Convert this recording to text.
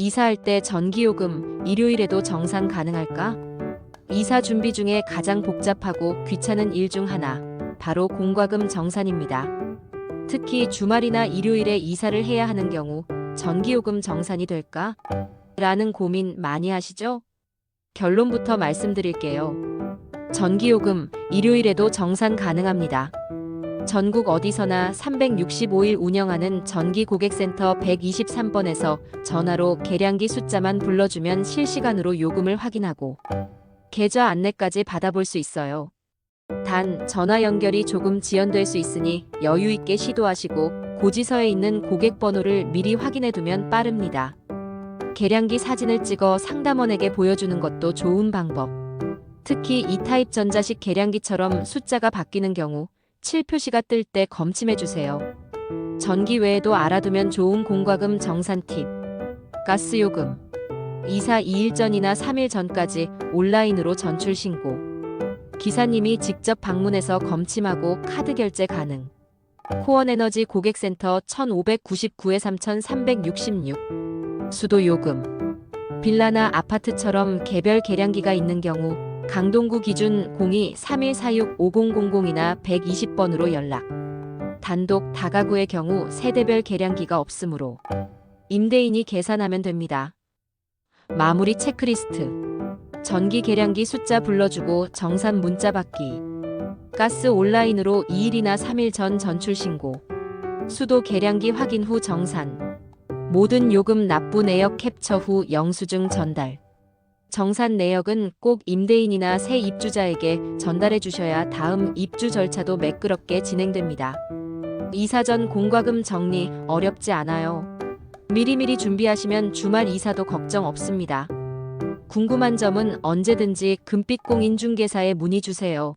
이사할 때 전기요금 일요일에도 정산 가능할까? 이사 준비 중에 가장 복잡하고 귀찮은 일 중 하나, 바로 공과금 정산입니다. 특히 주말이나 일요일에 이사를 해야 하는 경우 전기요금 정산이 될까? 라는 고민 많이 하시죠? 결론부터 말씀드릴게요. 전기요금 일요일에도 정산 가능합니다. 전국 어디서나 365일 운영하는 전기 고객센터 123번에서 전화로 계량기 숫자만 불러주면 실시간으로 요금을 확인하고 계좌 안내까지 받아볼 수 있어요. 단 전화 연결이 조금 지연될 수 있으니 여유 있게 시도하시고 고지서에 있는 고객 번호를 미리 확인해 두면 빠릅니다. 계량기 사진을 찍어 상담원에게 보여주는 것도 좋은 방법. 특히 E타입 전자식 계량기처럼 숫자가 바뀌는 경우 7표시가 뜰 때 검침해 주세요. 전기 외에도 알아두면 좋은 공과금 정산 팁. 가스 요금. 이사 2일 전이나 3일 전까지 온라인으로 전출 신고. 기사님이 직접 방문해서 검침하고 카드 결제 가능. 코원 에너지 고객센터 1599에 3366. 수도 요금. 빌라나 아파트처럼 개별 계량기가 있는 경우 강동구 기준 02-3146-5000이나 120번으로 연락. 단독 다가구의 경우 세대별 계량기가 없으므로 임대인이 계산하면 됩니다. 마무리 체크리스트. 전기 계량기 숫자 불러주고 정산 문자 받기. 가스 온라인으로 2일이나 3일 전 전출 신고. 수도 계량기 확인 후 정산. 모든 요금 납부 내역 캡처 후 영수증 전달. 정산 내역은 꼭 임대인이나 새 입주자에게 전달해 주셔야 다음 입주 절차도 매끄럽게 진행됩니다. 이사 전 공과금 정리 어렵지 않아요. 미리미리 준비하시면 주말 이사도 걱정 없습니다. 궁금한 점은 언제든지 금빛공인중개사에 문의 주세요.